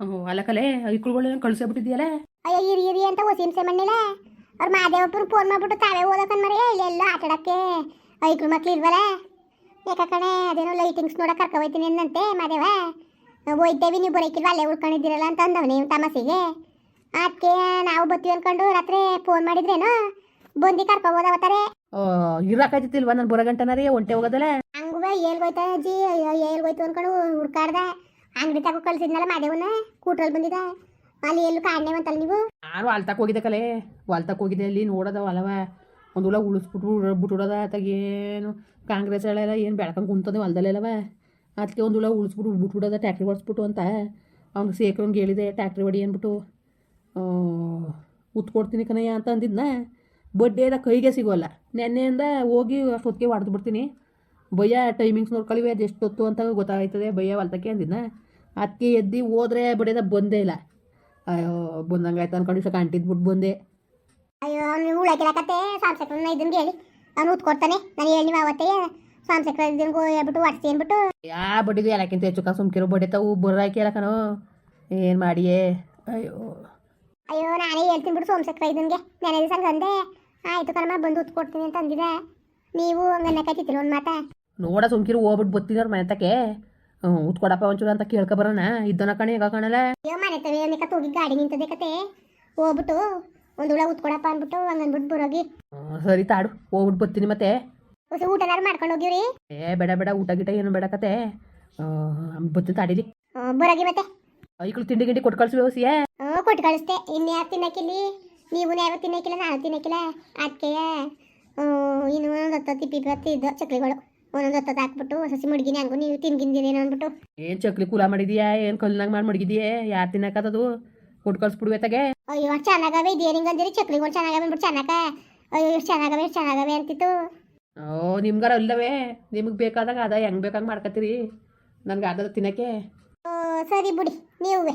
ಅಲ್ಲ ಕಲೆ ಕಳ್ಸೇ ಕಳ್ಸಬಿಟ್ಟಿದ್ಯಲ್ಲ ಅಯ್ಯ ಇರಿ ಇರಿ ಅಂತ ಹೊಸ ಹಿಂಸೆ ಮಣ್ಣಿಲ್ಲ ಅವ್ರ ಮಾದೇವಪ್ಪರು ಫೋನ್ ಮಾಡ್ಬಿಟ್ಟು ತಾವೇ ಓದಕನ್ ಮರಿ ಇಲ್ಲೆಲ್ಲ ಆಟಾಡಕ್ಕೆ. ಐಕ್ಳು ಮಕ್ಳು ಇಲ್ವಲ್ಲ ಯಾಕ ಕಣೆ ಅದೇನೋ ಲೈಟಿಂಗ್ಸ್ ನೋಡಕ್ ಕರ್ಕೊ ಹೋಯ್ತೀನಿ ಅಂದಂತೆ ಮಾದೇವ. ಹೋಯ್ತೇವಿ ನೀವು ಬರೋಕಿಲ್ವ ಅಲ್ಲೇ ಉಳ್ಕೊಂಡಿದ್ದೀರಲ್ಲ ಅಂತ ಅಂದವನೇ ತಮಸಿಗೆ ಅದಕ್ಕೆ ನಾವು ಬರ್ತೀವಿ ಅನ್ಕೊಂಡು ರಾತ್ರಿ ಫೋನ್ ಮಾಡಿದ್ರೇನು? ಬಂದು ಕರ್ಕೊ ಹೋದವತ್ತಾರೆ ಇರಕಾಯ್ತಿಲ್ವಾ ನಾನು ಬರೋ ಗಂಟನರಿ ಒಂಟೆ ಹೋಗೋದಲ್ಲ ಹಂಗುವ ಏಲ್ಗೋಯ್ತಾ ಅಜ್ಜಿ ಅಯ್ಯೋ ಏಳ್ಗೋಯ್ತು ಅನ್ಕೊಂಡು ಹುಡ್ಕಾಡ್ದ. ಅಂಗಡಿ ತಗೋ ಕಲ್ಸಿದ್ನಲ್ಲ ಮಾದೇವನ ಕೂಟ್ರಲ್ಲಿ ಬಂದಿದ? ಅಲ್ಲಿ ಎಲ್ಲೂ ಕಾಡ್ನೆ ಅಂತಲ್ಲ ನೀವು ನಾನು ಹೊಲ್ತಕ್ಕೆ ಹೋಗಿದ್ದೆ ಕಲೆ? ಹೊಲ್ತಕ್ಕೆ ಹೋಗಿದ್ದೆ ಅಲ್ಲಿ ನೋಡೋದ ಹೊಲವ ಒಂದು ಹುಳ ಉಳಿಸ್ಬಿಟ್ಟು ಬಿಟ್ಬಿಡೋದ ಏನು? ಕಾಂಗ್ರೆಸ್ ಎಲ್ಲ ಏನು ಬೆಳ್ಕೊಂಡು ಕುಂತದೆ ಹೊಲ್ದಲ್ಲೆಲ್ಲವ ಅದಕ್ಕೆ ಒಂದು ಹುಳ ಉಳಿಸ್ಬಿಟ್ಟು ಬಿಟ್ಬಿಡೋದ ಟ್ಯಾಕ್ಟ್ರಿ ಹೊಡ್ಸ್ಬಿಟ್ಟು ಅಂತ. ಅವ್ನಿಗೆ ಸೇಕ್ರಂಗೆ ಹೇಳಿದೆ, ಟ್ಯಾಕ್ಟ್ರಿ ಹೊಡಿ ಅಂದ್ಬಿಟ್ಟು ಉತ್ಕೊಡ್ತೀನಿ ಕಣಯ್ಯ ಅಂತ ಅಂದಿದ್ನ. ಬಡ್ಡೆದ ಕೈಗೆ ಸಿಗೋಲ್ಲ. ನೆನ್ನೆಯಿಂದ ಹೋಗಿ ಅಷ್ಟೊತ್ತಿಗೆ ಹೊಡೆದು ಬಿಡ್ತೀನಿ. ಭಯ್ಯ ಟೈಮಿಂಗ್ಸ್ ನೋಡ್ಕೊಳ್ಳಿವೆ ಅದು ಎಷ್ಟೊತ್ತು ಅಂತ ಗೊತ್ತಾಗ್ತದೆ ಭಯ್ಯ ಹೊಲ್ತಕ್ಕೆ ಅಂದಿದ್ನ. ಅದಕ್ಕೆ ಎದ್ದು ಹೋದ್ರೆ ಬಿಡಿದ ಬಂದೇ ಇಲ್ಲ. ಅಯ್ಯೋ ಬಂದಂಗೆ ಆಯ್ತು ಅನ್ಕೊಂಡು ಇಷ್ಟ ಕಂಟಿದ್ಬಿಟ್ಟು ಬಂದೆ. ಅಯ್ಯೋ ಅವ್ನು ಉಳಕಿರಕತ್ತೆ ಸಾಂಸಕ್ರನ್ನ ಇದನ್ಗೆ ಹೇಳಿ ಅವ್ನು ಉತ್ಕೊಡ್ತಾನೆ ನಾನು ಹೇಳಿ ನೀವು ಅವತ್ತೇ ಸಾಂಸಕ್ರ ಇದನ್ಗೂ ಹೇಳ್ಬಿಟ್ಟು ಒಡ್ಸಿ ಅಂದ್ಬಿಟ್ಟು. ಯಾ ಬಡಿದು ಎಲ್ಲಕ್ಕಿಂತ ಹೆಚ್ಚು ಕಾಸು ಸುಮ್ಕಿರೋ ಬಡಿತಾವು ತಾವು ಬರಾಕಿ ಕಣೋ. ಏನು ಮಾಡಿಯೇ? ಅಯ್ಯೋ. ಅಯ್ಯೋ ನಾನೇ ಹೇಳ್ತೀನಿ ಬಿಡು ಸೋಮಸಕ್ರ ಇದನ್ಗೆ. ನೆನೆ ದಿವಸ ಅಂದೆ. ಆಯ್ತು ಕಣಮ್ಮ ಬಂದು ಉತ್ಕೊಡ್ತೀನಿ ಅಂತ ಅಂದಿದೆ. ನೀವು ಹಂಗನ್ನಕಾಯ್ತಿತ್ತಿಲ್ಲ ಒಂದು ಮಾತಾ? ನೋಡ ಸುಮ್ಕಿರು ಹೋಗ್ಬಿಟ್ಟು ಬರ್ತಿದ್ರು ಮನೆ ತಕ್ಕೆ. ಉತ್ಕೊಡಪ್ಪ ಒಂಚೂರು ಅಂತ ಕೇಳ್ಕೊ ಬರೋಣ. ಇದ್ದನ ಕಣೆ ಈಗ ಕಣಲ್ಲ ಅಯ್ಯೋ ಮನೆ ತವೆ ಅನ್ನಕ ಹೋಗಿ ಗಾಡಿ ನಿಂತದೆ ಕತೆ. ಹೋಗ್ಬಿಟ್ಟು ಒಂದು ಹುಳ ಉತ್ಕೊಡಪ್ಪ ಅಂದ್ಬಿಟ್ಟು ಹಂಗನ್ಬಿಟ್ಟು ಬರೋಗಿ. ಸರಿ ತಾಡು ಹೋಗ್ಬಿಟ್ಟು ಬರ್ತೀನಿ ಮತ್ತೆ. ಹೊಸ ಊಟನಾರು ಮಾಡ್ಕೊಂಡು ಹೋಗಿವ್ರಿ. ಏ ಬೇಡ ಬೇಡ ಊಟ ಗಿಟ ಏನು ಬೇಡ ಕತೆ. ಬರ್ತೀನಿ ತಾಡಿಲಿ ಬರೋಗಿ ಮತ್ತೆ. ಐಕ್ಳು ತಿಂಡಿ ಗಿಂಡಿ ಕೊಟ್ಟು ಕಳ್ಸಿ ವ್ಯವಸ್ಥೆಯೇ? ಹ್ಞೂ ಕೊಟ್ಟು ಇನ್ನು ಇನ್ಯಾರು ತಿನ್ನಕ್ಕಿಲ್ಲಿ ನೀವು ಯಾವ ತಿನ್ನಕ್ಕಿಲ್ಲ ನಾನು ತಿನ್ನಕ್ಕಿಲ್ಲ ಅದಕ್ಕೆ ಇನ್ನು ಒಂದೊಂದು ಹತ್ತು ಹತ್ತು ಇಪ್ಪತ್ತು ಇದ್ದು ಚಕ್ಲಿಗಳು. ಒಂದೊಂದು ಹತ್ತು ಹಾಕ್ಬಿಟ್ಟು ಸಸಿ ಮಡ್ಗಿನಿ ಹಂಗು ನೀವು ತಿನ್ಗಿಂದಿರೇನೋ ಅಂದ್ಬಿಟ್ಟು. ಏನ್ ಚಕ್ಲಿ ಕೂಲ ಮಾಡಿದ್ಯಾ? ಏನ್ ಕಲ್ನಾಗ ಮಾಡಿ ಮಡಗಿದೀಯೇ? ಯಾರು ತಿನ್ನಕತ್ತದು? ಕೊಟ್ಟು ಕಳ್ಸ್ಬಿಡುವೆ ತಗೆ ಅಯ್ಯೋ ಚೆನ್ನಾಗವೆ ಇದೇನಿಂಗ್ ಅಂದಿರಿ? ಚಕ್ಲಿಗಳು ಚೆನ್ನಾಗವೆ ಅಂದ್ಬಿಟ್ಟು ಚೆನ್ನಾಗ ಅಯ್ಯೋ ಎಷ್ಟು ಚೆನ್ನಾಗವೆ ಎಷ್ಟು ಚೆನ್ನಾಗವೆ ಅಂತಿತ್ತು. ಓ ನಿಮ್ಗಾರ ಅಲ್ಲವೇ ನಿಮಗೆ ಬೇಕಾದಾಗ ಅದ ಹೆಂಗ್ ಬೇಕಾಗ ಮಾಡ್ಕತ್ತೀರಿ? ನನ್ಗೆ ಆಗದ ತಿನ್ನಕ್ಕೆ. ಓ, ಸರಿ ಬಿಡಿ ನೀವೇ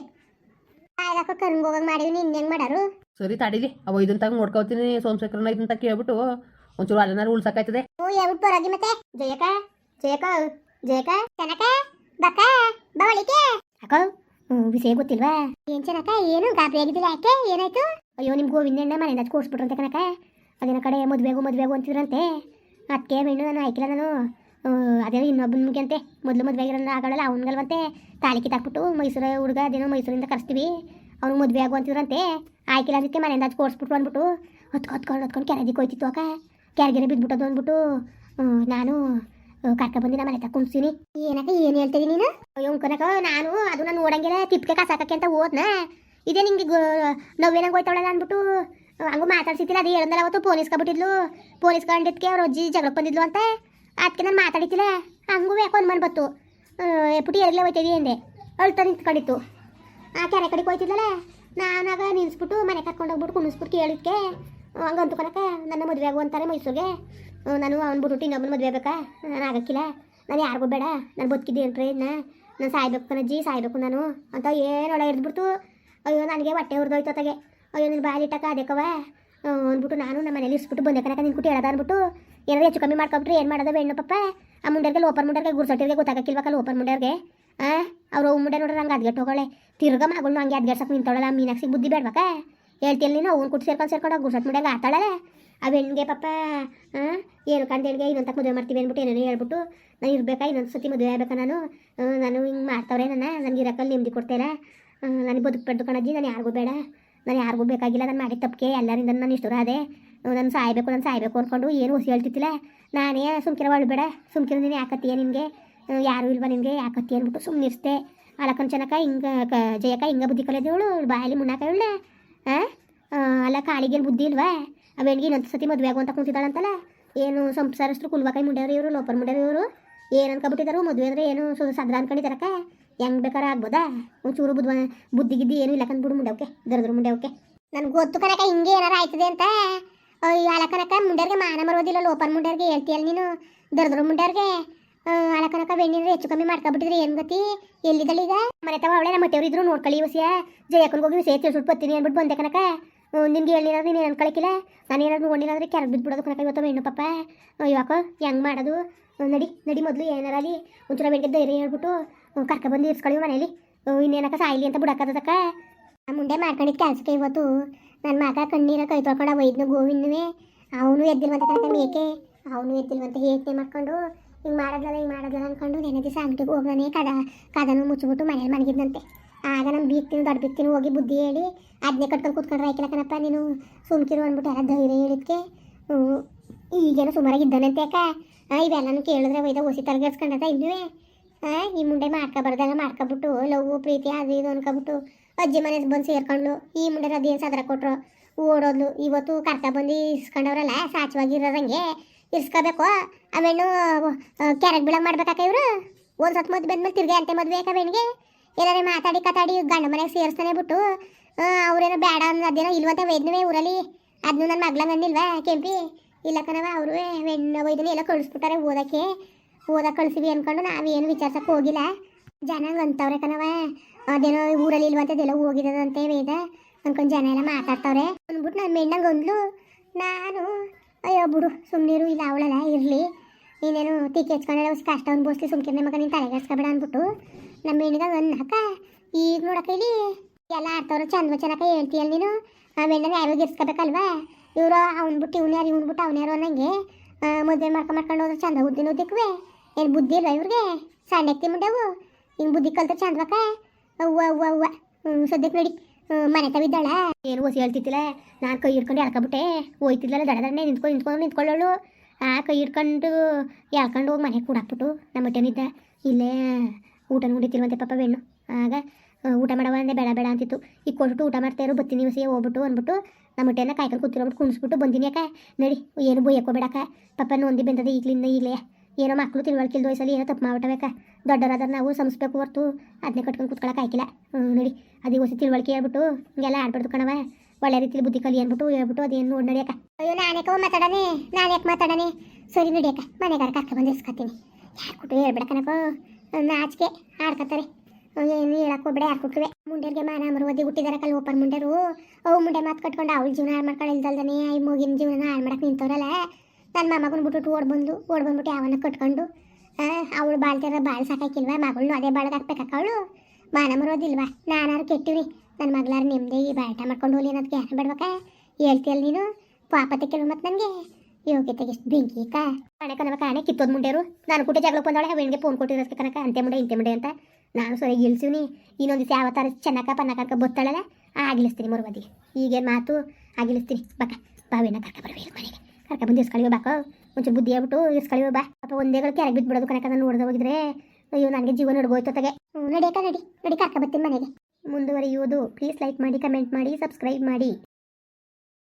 ಕಾಯ್ದಾಕ ಕರ್ಂಗ್ ಹೋಗಂಗ್ ಮಾಡಿವಿ ನಿನ್ನ ಹೆಂಗ್ ಮಾಡಾರು? ಸರಿ ತಡೀರಿ ಅವ ಇದನ್ನ ನೋಡ್ಕೋತೀನಿ ನೋಡ್ಕೊತೀನಿ ಸೋಮಶೇಖರನ ಇದನ್ನ ತಗ ಕೇಳ್ಬಿಟ್ಟು. ಒಂಚೂರು ಅದನ್ನ ಉಳ್ಸಕ್ಕಾಯ್ತದೆ ಓ ಮತ್ತೆ. ಜಯಕ ಜಯಕ ವಿಷಯ ಗೊತ್ತಿಲ್ವಾ? ಏನ್ ಚೆನ್ನಕ ಏನು ಗಾಬರಿ ಆಗಿದ್ದಿಲ್ಲ ಯಾಕೆ? ಏನಾಯ್ತು? ಅಯ್ಯೋ, ನಿಮ್ ಗೋವಿಂದಣ್ಣ ಮನೆಯಿಂದ ಕೂರಿಸ್ಬಿಟ್ರಂತೆ ಕನಕ ಅದೇನ ಕಡೆ ಮದ್ವೆಗೂ ಮದ್ವೆಗೂ ಅಂತಿದ್ರಂತೆ. ಅದಕ್ಕೆ ಹೆಣ್ಣು ನಾನು ಆಯ್ಕಿಲ್ಲ ನಾನು. ಅದೇ ಇನ್ನೊಬ್ಬನ ಮುಗಿಯಂತೆ ಮೊದಲು ಮದುವೆ ಆಗಿರೋಲ್ಲ ಆಗಳಲ್ಲ ಅವನಿಗಲ್ವಂತೆ ತಾಳಿ ಕಿತ್ತಾಕ್ಬಿಟ್ಟು ಮೈಸೂರು ಹುಡುಗ ಅದೇನೋ ಮೈಸೂರಿಂದ ಕರೆಸ್ತೀವಿ. ಅವ್ನು ಮದುವೆ ಆಗು ಅಂತಿದ್ರಂತೆ. ಆಯ್ಕಿಲ್ಲ ಅದಕ್ಕೆ ಮನೆಯಿಂದ ಕೋರ್ಸ್ಬಿಟ್ರು ಅಂದ್ಬಿಟ್ಟು. ಹೊತ್ಕೊಂಡು ಹೊತ್ಕೊಂಡು ಹೊತ್ಕೊಂಡು ಹೋಯ್ತಿತ್ತು ಅಕ್ಕ. ಕೆರೆಗೆರೆ ಬಿದ್ದುಬಿಟ್ಟದು ಅಂದ್ಬಿಟ್ಟು ನಾನು ಕರ್ಕ ಬಂದು ನಮ್ಮ ಮನೆ ತಗೊಂಡ್ತೀನಿ ಏನಕ್ಕ ಏನು ಹೇಳ್ತೀವಿ ನೀನು? ಅಯ್ಯೋ ಕನಕ ನಾನು ಅದನ್ನ ನೋಡಂಗಿಲ್ಲ, ತಿಪ್ಪಿಗೆ ಕಸಾಕಕ್ಕೆ ಅಂತ ಹೋದ್ನ. ಇದೇ ನಿಂಗೆ ನೋವೇನಂಗೆ ಹೋಯ್ತಾವಳಲ್ಲ ಅಂದ್ಬಿಟ್ಟು ಹಂಗು ಮಾತಾಡ್ಸಿತ್ತಿಲ್ಲ ಅದು ಹೇಳಂದಲ್ಲ ಅವತ್ತು ಪೊಲೀಸ್ ಕಬಿಟ್ಟಿದ್ಲು ಪೊಲೀಸ್ ಕಂಡಿದ್ಕೆ ಅವ್ರ ಅಜ್ಜಿ ಜಗಳಕ್ಕೆ ಬಂದಿದ್ಲು ಅಂತ. ಅದಕ್ಕೆ ನಾನು ಮಾತಾಡಿತಿಲ್ಲ ಹಂಗೂ ಯಾಕೋ ಅನ್ಮನ್ ಬತ್ತು ಪುಟಿ ಎರಗಲೇ ಹೋಯ್ತೀವಿ ಅಂದೆ. ಅಳ್ತಾ ನಿಂತ್ಕೊಂಡಿತ್ತು. ಆ ಕೆರೆ ಕಡೆಗೆ ಹೋಯ್ತಿದ್ಲಲ್ಲ, ನಾನಾಗ ನಿಲ್ಲಿಸ್ಬಿಟ್ಟು ಮನೆ ಕರ್ಕೊಂಡು ಹೋಗ್ಬಿಟ್ಟು ಕುಣಿಸ್ಬಿಟ್ಟು ಕೇಳಿದ್ಕೆ ಹಂಗಂತು ಕನಕ ನನ್ನ ಮದುವೆ ಆಗು ಅಂತಾರೆ ಮೈಸೂರಿಗೆ ನಾನು ಅವ್ನು ಬಿಟ್ಟು ಇನ್ನೊಬ್ಬನ ಮದುವೆ ಬೇಕಾ ನಾನು ಆಗಕ್ಕಿಲ್ಲ. ನಾನು ಯಾರಿಗೂ ಬೇಡ. ನಾನು ಬದುಕಿದ್ದೇನು ರೀ ಪ್ರಯೋಜನ ನಾನು ಸಾಯ್ಬೇಕು ಕಣಜ್ಜಿ, ಸಾಯ್ಬೇಕು ನಾನು ಅಂತ ಏನು ಒಳ ಹಿಡಿದ್ಬಿಡ್ತು ಅಯ್ಯೋ, ನನಗೆ ಹೊಟ್ಟೆ ಹುರಿದೋಯ್ತು ತಗೆ ಅಯ್ಯೋ ನಿನ್ನ ಬಾಯಿ ಇಟ್ಟಕ್ಕ ಅದಕ್ಕವ ಅಂದ್ಬಿಟ್ಟು ನಾನು ನಮ್ಮ ಮನೇಲಿ ಇಸ್ಬಿಟ್ಟು ಬಂದೆ ಕನಕ ನಿನ್ ಕುಟ್ಟಿ ಹೇಳದ ಅಂದ್ಬಿಟ್ಟು. ಏನಾದ್ರು ಹೆಚ್ಚು ಕಮ್ಮಿ ಮಾಡ್ಕೊಬಿಟ್ರೆ ಏನು ಮಾಡೋದು ಹೆಣ್ಣು ಪಪ್ಪ? ಆ ಮುಂಡರ್ಗೆ ಲೋಪರ್ ಮುಂಡರ್ಗೆ ಗುರ್ಸಟ್ಟಿಗೆ ಗೊತ್ತಾಗಕ್ಕಿಲ್ವಕ್ಕ ಲೋಪರ್ ಮುಂಡರ್ಗೆ? ಆ? ಅವ್ರು ಮುಂಡೆ ನೋಡ್ರೆ ನಂಗೆ ಅದ್ಗೆಟ್ಟು ಹೋಗೋಳೆ ತಿರ್ಗ ಮಗಳು ಹಂಗೆ ಅದ್ಗೆಡ್ಸಕ್ಕೆ ನಿಂತವಳಲ್ಲ ಮೀನಾಕ್ಸಿಗೆ ಬುದ್ಧಿ ಬೇಡ್ಬೇಕಾ ಹೇಳ್ತೀನಿ ನೀನು ಅವ್ನು ಕುಟ್ಟು ಸೇರ್ಕೊಂಡು ಸೇರ್ಕೊಂಡು ಗುರ್ಸಟ್ ಮುಡಿಯಾಗ ಆತಾಳಲ್ಲ. ಆ ಹೆಣ್ಗೆ ಪಾಪ ಏನು ಕಂಡೇಳಿಗೆ ಇನ್ನೊಂದು ಮದುವೆ ಮಾಡ್ತೀವಿ ಅಂದ್ಬಿಟ್ಟು ಏನೇನೋ ಹೇಳ್ಬಿಟ್ಟು, ನಾನು ಇರ್ಬೇಕಾ? ಇನ್ನೊಂದು ಸತಿ ಮದುವೆ ಆಗ್ಬೇಕಾ ನಾನು? ನಾನು ಹಿಂಗೆ ಮಾಡ್ತವ್ರೆ ನನ್ನ ನನಗೆ ಇರಕ್ಕಲ್ಲಿ ನೆಮ್ಮದಿ ಕೊಡ್ತಾಯಿಲ್ಲ ನನಗೆ ಬದುಕು ಕಣಜ್ಜಿ, ನಾನು ಯಾರಿಗೂ ಬೇಡ. ನಾನು ಯಾರಿಗೂ ಬೇಕಾಗಿಲ್ಲ, ನಾನು ಮಾಡಿದ ತಪ್ಪಿಗೆ ಎಲ್ಲರಿಂದ ನಾನು ಇಷ್ಟು ಅದೇ ನಾನು ಸಾಯಬೇಕು ನಾನು ಸಾಯಬೇಕು ಅಂದ್ಕೊಂಡು ಏನು ಹೊಸಿ ಹೇಳ್ತಿತ್ತಿಲ್ಲ ನಾನೇ ಸುಮ್ಕಿರ ಒಳ್ಬೇಡ ಸುಮ್ಕಿರ ನೀನು ಯಾಕತ್ತೀಯ ನಿನಗೆ? ಯಾರು ಇಲ್ವಾ ನಿನಗೆ? ಯಾಕತ್ತಿ ಅಂದ್ಬಿಟ್ಟು ಸುಮ್ಮನಿರ್ಸ್ತೆ ಅಲಕ್ಕನ ಚೆನ್ನಕ ಹಿಂಗೆ ಕ ಜಯಕ ಹಿಂಗೆ ಬುದ್ಧಿ ಕಲಿಯೋದು ಬಾಯಲ್ಲಿ ಮುನ್ನಾಕ ಇವಳ. ಅಲ್ಲ ಕಾಳಿಗೇನು ಬುದ್ಧಿ ಇಲ್ವಾ? ಅವೆಣ್ಗೆ ಇನ್ನೊಂದು ಸತಿ ಮದುವೆ ಆಗುವಂತ ಕುಂತಿದ್ದಾಳಂತಲ್ಲ? ಏನು ಸಂಸಾರಸ್ಥರು ಕುಲ್ವಾಕೈ ಮುಂಡ್ಯಾರ ಇವರು, ಲೋಪರ್ ಮುಂಡ್ಯಾರ ಇವರು? ಏನು ಅನ್ಕೊಬಿಟ್ಟಿದಾರು ಮದುವೆ ಅಂದರೆ ಏನು ಸದ್ರ ಅನ್ಕೊಂಡಿದ್ದಾರಕ್ಕ ಹೆಂಗ್ ಬೇಕಾರ ಆಗ್ಬೋದಾ? ಒಂಚೂರು ಬುದ್ಧ ಬುದ್ಧಿ ಗಿದ್ದಿ ಏನು ಇಲ್ಲ ಕಂದ್ಬಿಡು ಮುಂಡ್ಯಾವಕ್ಕೆ ದರದ್ರ ಮುಂಡ್ಯಾವಕ್ಕೆ ನನ್ಗೆ ಗೊತ್ತು ಕನಕ ಹಿಂಗೆ ಏನಾರ ಆಯ್ತದೆ ಅಂತ. ಅಯ್ಯೋ ಕನಕ ಮುಂಡ್ಯಾರ್ಗೆ ಮಾನ ಮರೋದಿಲ್ಲ ಲೋಪರ್ ಮುಂಡ್ಯಾರ್ಗೆ ಹೇಳ್ತೀಯಲ್ಲ ನೀನು? ದರದ್ರ ಮುಂಡ್ಯಾರ್ಗೆ. ಅಲಕನಕ ಬೆಣ್ಣಿದ್ರೆ ಹೆಚ್ಚು ಕಮ್ಮಿ ಮಾಡ್ಕೊಬಿಟ್ಟಿದ್ರೆ, ಏನು ಗತಿ? ಎಲ್ಲಿದ್ದಾಳೆ ಈಗ? ಮನೆ ತವ ಅವಳೆ, ನಮ್ಮ ಮಟ್ಟೆಯವ್ರು ಇದ್ರು ನೋಡ್ಕೊಳ್ಳಿ ವಸಿಯ ಜಯಕ್ಕನ್ಗೆ ಹೋಗಿ ವಿಷಯ ತಿಳ್ಸ್ಬಿಟ್ಟು ಬರ್ತೀನಿ ಅಂದ್ಬಿಟ್ಟು ಬಂದೆ ಕನಕ. ನಿನ್ಗೆ ಹೇಳಿರೋದು ನೀನು ಅನ್ಕೊಳಕಿಲ್ಲ? ನಾನು ಏನಾದ್ರು ನೋಡಿಲ್ಲ ಕೆಳಗೆ ಬಿದ್ಬಿಡೋದು ಕನಕ ಇವತ್ತು ಹೆಣ್ಣು ಪಾಪ. ಯಾಕೋ ಹೆಂಗೆ ಮಾಡೋದು? ನಡಿ ನಡಿ ಮೊದಲು ಏನಾರ ಅಲ್ಲಿ ಒಂಚೂರ ಬೆಳಿಗ್ಗೆ ಧೈರ್ಯ ಹೇಳ್ಬಿಟ್ಟು ಕರ್ಕ ಬಂದು ಇರ್ಸ್ಕೊಳ್ಳಿ ಮನೇಲಿ. ಇನ್ನೇನಕ್ಕ ಸಾಯಿಲಿ ಅಂತ ಬಿಡಕ್ಕದಕ್ಕ ಮುಂಡೆ ಮಾಡ್ಕೊಂಡಿದ್ದು ಕೆಲ್ಸಕ್ಕೆ ಇವತ್ತು. ನನ್ನ ಮಗ ಕಣ್ಣೀರ ಕೈ ತೊಳ್ಕೊಂಡ ಒಯ್ದ್ನು ಗೋವಿಂದವೇ ಅವನು ಎದ್ದಿಲ್ವಂತ ಕನಕ ಮೇಕೆ. ಅವನು ಎದ್ದಿಲ್ವಂತ ಯೋಚನೆ ಮಾಡ್ಕೊಂಡು. ಹಿಂಗೆ ಮಾಡೋದಲ್ಲ ಹಿಂಗೆ ಮಾಡೋದಲ್ಲ ಅನ್ಕೊಂಡು ನೆನೆ ದಿವಸ ಅಂಗಡಿಗೆ ಹೋಗ್ದಾನೆ ಕದ, ಕದನು ಮುಚ್ಚಿಬಿಟ್ಟು ಮನೇಲಿ ಮಲಗಿದ್ನಂತೆ. ಆಗ ನಮ್ಮ ಬೀಗ್ತೀನಿ ದೊಡ್ಡ ಬೀಗ್ತೀನಿ ಹೋಗಿ ಬುದ್ಧಿ ಹೇಳಿ ಅದನ್ನೇ ಕಟ್ಕೊಂಡು ಕೂತ್ಕೊಂಡ್ರೆ ಕಣಪ್ಪ, ನೀನು ಸುಮ್ಕಿರು ಅಂದ್ಬಿಟ್ಟು ಎಲ್ಲ ಧೈರ್ಯ ಹೇಳಿದ್ಕೆ. ಈಗೇನು ಸುಮಾರಾಗಿ ಇದ್ದಾನಂತೆ ಅಕ್ಕ. ಇವೆಲ್ಲನೂ ಕೇಳಿದ್ರೆ ಒಯ್ದ ಹೊಸಿ ತಲೆಗೆಡ್ಸ್ಕೊಂಡದ ಇನ್ನೂ ಈ ಮುಂಡೆ ಮಾಡ್ಕೊಬಾರ್ದಲ್ಲ, ಮಾಡ್ಕೊಬಿಟ್ಟು ಲವ್, ಪ್ರೀತಿ ಅದು ಇದು ಅನ್ಕೊಬಿಟ್ಟು ಅಜ್ಜಿ ಮನೆ ಬಂದು ಸೇರ್ಕೊಂಡು ಈ ಮುಂಡೆ ಅದೇನು ಸದರ ಕೊಟ್ರು? ಓಡೋದ್ಲು. ಇವತ್ತು ಕರ್ಕ ಬಂದು ಇಸ್ಕೊಂಡವ್ರಲ್ಲ, ಸಾಚವಾಗಿರೋದಂಗೆ ಇರ್ಸ್ಕೋಬೇಕು. ಆಮೇಲೆ ಕ್ಯಾರೆಟ್ ಬಿಳಗ್ ಮಾಡ್ಬೇಕಾಕ ಇವರು? ಒಂದು ಸತ್ ಮದುವೆ ಬಂದ್ಮೇಲೆ ತಿರ್ಗಿ ಅಂತೆ ಮದುವೆ ಆಕ ಬೆಣ್ಣಿಗೆ. ಏನಾರೇ ಮಾತಾಡಿ ಕತಾಡಿ ಗಂಡ ಮನೆಗೆ ಸೇರಿಸ್ತಾನೆ ಬಿಟ್ಟು ಅವ್ರೇನೋ ಬೇಡ ಅದೇನೋ ಇಲ್ವಂತ ವೇದ್ನವೇ ಊರಲ್ಲಿ? ಅದನ್ನು ನನ್ನ ಮಗ್ಳ ಬಂದಿಲ್ವಾ ಕೆಂಪಿ? ಇಲ್ಲ ಕಣವ ಅವರು ಹೆಣ್ಣು ವೈದ್ಯನ ಎಲ್ಲ ಕಳಿಸ್ಬಿಟ್ಟಾರೆ ಓದಕ್ಕೆ. ಓದಕ್ಕೆ ಕಳಿಸಿವಿ ಅಂದ್ಕೊಂಡು ನಾವೇನು ವಿಚಾರ್ಸಕ್ಕೆ ಹೋಗಿಲ್ಲ. ಜನ ಅಂತವ್ರೆ ಕಣವ ಅದೇನೋ ಊರಲ್ಲಿ ಇಲ್ವಂತದೆಲ್ಲ ಹೋಗಿರೋದಂತೆ ವೇದ. ಅನ್ಕೊಂಡು ಜನ ಎಲ್ಲ ಮಾತಾಡ್ತವ್ರೆ. ಅಂದ್ಬಿಟ್ಟು ನನ್ನ ಮೆಣ್ಣಂಗೆ ಅಂದ್ಲು, ನಾನು ಅಯ್ಯೋ ಬಿಡು ಸುಮ್ಮನಿರು ಇಲ್ಲ, ಅವಳಲ್ಲ, ಇರಲಿ. ನೀನೇನು ತಿಕ್ಕಿ ಹೆಚ್ಕೊಂಡೆಲ್ಲ ಹೊಸ ಕಷ್ಟ ಅನ್ಬೋಸ್ಲಿ ಸುಮ್ಕಿರ್ನೆ ಮಗ ನೀನು ತಲೆಗೆಡ್ಸ್ಕೊಬೇಡ ಅಂದ್ಬಿಟ್ಟು. ನಮ್ಮ ಹೆಣ್ಣಿಗೆ ಅನ್ನಕ ಈಗ ನೋಡಕ್ಕ ಇಲ್ಲಿ. ಎಲ್ಲ ಆಡ್ತವ್ರು, ಚಂದ ಚೆನ್ನಾಗ ಹೇಳ್ತೀಯಲ್ಲ ನೀನು? ಆ ಮೆಣ್ಣನ ಯಾರಿಗೂ ಗಿರ್ಸ್ಕೋಬೇಕಲ್ವಾ ಇವರು ಅವ್ನು ಬಿಟ್ಟು ಇವ್ನು ಯಾರು, ಇವ್ನು ಬಿಟ್ಟು ಅವ್ನು ಯಾರು ಅನ್ನಂಗೆ. ಮದುವೆ ಮಾಡ್ಕೊಂಡು ಮಾಡ್ಕೊಂಡು ಹೋದ್ರೆ ಚಂದ ಉದ್ದಿನ ಉದ್ದಕ್ಕೂ ಏನು ಬುದ್ಧಿ ಇಲ್ಲ ಇವ್ರಿಗೆ? ಸಣ್ಣಕ್ಕೆ ಮುಂಡೆವು. ಹಿಂಗೆ ಬುದ್ಧಿ ಕಲ್ತ್ರೆ ಚಂದವಕ್ಕ ಅವ್ವ ಅವ್ವ ಅವ್ವ. ಸದ್ಯಕ್ಕೆ ನೋಡಿ. ಮನೆ ತವಿದ್ದಾಳ ಏನು ಹೊಸ ಹೇಳ್ತಿತ್ತಿಲ್ಲ ನಾನು ಕೈ ಹಿಡ್ಕೊಂಡು ಎಳ್ಕೊಬಿಟ್ಟೆ. ಹೋಯ್ತಿದ್ಲಲ್ಲ, ದಡ ದಡನೆ ನಿಂತ್ಕೊಂಡು ನಿಂತ್ಕೊಂಡು ನಿಂತ್ಕೊಳ್ಳೋಳು. ಆ ಕೈ ಹಿಡ್ಕೊಂಡು ಎಳ್ಕೊಂಡು ಹೋಗಿ ಮನೆಗೆ ಕೂಡಾಕ್ಬಿಟ್ಟು ನಮ್ಮ ಹೊಟ್ಟೆನಿದ್ದ ಇಲ್ಲೇ ಊಟ ಕುಡಿತಿಲ್ವಂತೆ ಪಾಪ ಬೆಣ್ಣು. ಆಗ ಊಟ ಮಾಡವ ಬೇಡ ಬೇಡ ಅಂತಿತ್ತು. ಈಗ ಕೊಟ್ಟು ಊಟ ಮಾಡ್ತಾಯಿರು ಬತ್ತೀನಿ ಹೊಸಿ ಹೋಗ್ಬಿಟ್ಟು ಅಂದ್ಬಿಟ್ಟು ನಮ್ಮ ಹೊಟ್ಟೆನ ಕಾಯ್ಕೊಂಡು ಕೂತಿರೋಬಿಟ್ಟು ಕುಣಿಸ್ಬಿಟ್ಟು ಬಂದಿನಿ ಅಕ್ಕ. ನಡಿ, ಏನು ಬೊಯ್ಯಕೋಬೇಡಕ್ಕ ಪಾಪ ನೊಂದಿ ಬೆಂದದ, ಈಗಲಿಂದ ಈಗಲೇ. ಏನೋ ಮಕ್ಕಳು ತಿಳುವಳಿಕೆ ವಯಸ್ಸಲ್ಲಿ ಏನೋ ತಪ್ಪು ಮಾಡ್ಬಿಟ್ಟಬೇಕಾ ದೊಡ್ಡವರಾದ್ರೆ ನಾವು ಸಂಸ್ಬೇಕು ಹೊರ್ತು ಅದನ್ನೇ ಕಟ್ಕೊಂಡು ಕುತ್ಕೊಳಕ್ಕೆ ಆಯ್ಕಿಲ್ಲ. ನೋಡಿ, ಅದೇ ಹೊಸ ತಿಳುವಳಿಕೆ ಹೇಳ್ಬಿಟ್ಟು ಹಿಂಗೆಲ್ಲ ಆಡ್ಬಿಡ್ತು ಕಣವ ಒಳ್ಳೆ ರೀತಿಲಿ ಬುದ್ಧಿ ಕಲಿ ಅಂದ್ಬಿಟ್ಟು ಹೇಳ್ಬಿಟ್ಟು ಅದೇನು ನೋಡಿ ನಡಿಯಕ್ಕ. ಅಯ್ಯೋ ನಾನೇಕವ ಮಾತಾಡನೆ ಯಾಕೆ ಮಾತಾಡನೆ ಸರಿ ನಡಿಯಕ್ಕ ಮನೆಗಾರ ಕರ್ಕ ಬಂದು ಇಸ್ಕೊತೀನಿ. ಯಾಕೆ ಹೇಳ್ಬೇಡ ಕಣಕೋ ನಾಚಿಕೆ ಆಡ್ಕತ್ತಾರೆ ಏನು ಹೇಳಕ್ಕೆ ಹೋಗ್ಬೇಡ, ಯಾರು ಕೊಟ್ಟುವೆ ಮುಂಡೆರಿಗೆ ಮಾನ ಮರುವದಿ ಹುಟ್ಟಿದಾರ ಕಲ್ ಓಪನ್ ಮುಂಡೆರು. ಅವು ಮುಂಡೆ ಮಾತು ಕಟ್ಕೊಂಡು ಅವಳ ಜೀವನ ಹಾಳು ಮಾಡ್ಕೊಂಡು ಇಲ್ದಲ್ದನೆ ಈ ಮೂಗಿನ ಜೀವನ ಹಾಳು ಮಾಡಕ್ಕೆ ನಿಂತವ್ರಲ್ಲ. ನನ್ನ ಮಾಮಗನ್ ಬಿಟ್ಟು ಓಡ್ ಬಂದು ಬಂದ್ಬಿಟ್ಟು ಯಾವನ್ನ ಕಟ್ಕೊಂಡು ಅವಳು ಬಾಳ್ತಿರ ಬಾಳ್ ಸಾಕಾಕಿಲ್ವಾ? ಮಗಳನ್ನ ಅದೇ ಬಾಳ್ಗೆ ಹಾಕ್ಬೇಕಕ್ಕ ಅವಳು? ಮಾನ ಮರೋದಿಲ್ವಾ ನಾನಾರು ಕೆಟ್ಟಿವ್ರಿ. ನನ್ನ ಮಗಳಾರು ನೆಮ್ಮದಿ ಬಾಟ ಮಾಡ್ಕೊಂಡು ಹೋಗ್ಲಿ ಅನ್ನೋದಕ್ಕೆ ಯಾರು ಬೇಡ್ಬೇಕ ಹೇಳ್ತೀಯಲ್ಲ ನೀನು? ಪಾಪತೆ ಕೆಲವು ಮತ್ತೆ ನನಗೆ? ಯೋಗ್ಯತೆಗೆ ಎಷ್ಟು ಬೆಂಕಿ ಕಾ ಕಣೆ ಕಣವ ಕಾಣೆ, ಕಿತ್ತೋದ್ ಮುಂಡೆರು ನಾನು ಕೂಡ ಜಗಳ ಬಂದವಳೆ, ಅವಳಿಗೆ ಫೋನ್ ಕೊಟ್ಟಿರೋದಕ್ಕೆ ಕನಕ ಅಂತೆ ಮುಂಡೆ, ಇಂತೆ ಮುಂಡೆ ಅಂತ. ನಾನು ಸರಿ ಇಳಿಸಿವ್ನಿ. ಇನ್ನೊಂದು ಯಾವ ಥರ ಚೆನ್ನಕ ಪನ್ನಕ ಬತ್ತಾಳಲ್ಲ ಆಗಿಲಿಸ್ತೀನಿ ಮರುವದಿ ಈಗೇನು ಮಾತು? ಆಗಿಲಿಸ್ತೀನಿ ಬಕ್ಕ, ಬಾವಿನ ಕರ್ಕ ಬರಬೇಕು ಮನೆಗೆ. ಕರ್ಕ ಬಂದು ಇಸ್ಕಳಿವ ಬಾಕೋ ಒಂಚೂರು ಬುದ್ಧಿ ಆಗ್ಬಿಟ್ಟು ಇಸ್ಕಳಿವ ಬಾ. ಅಪ್ಪ ಒಂದೇ ಗಳಿಗೆ ಕೆರೆಗೆ ಬಿಟ್ಬಿಡೋದು ಕನಕ ನಾನು ನೋಡ್ದೆ ಹೋಗಿದ್ರೆ. ಅಯ್ಯೋ, ನನಗೆ ಜೀವನ ನಡ್ಬೋಯ್ತು ತಗೆ ನಡಿಯಕ್ಕ ನಡಿ ನಡಿ. ಕರ್ಕ ಬರ್ತೀನಿ ಮನೆಗೆ. ಮುಂದುವರಿಯುವುದು ಪ್ಲೀಸ್ ಲೈಕ್ ಮಾಡಿ ಕಮೆಂಟ್ ಮಾಡಿ ಸಬ್ಸ್ಕ್ರೈಬ್ ಮಾಡಿ.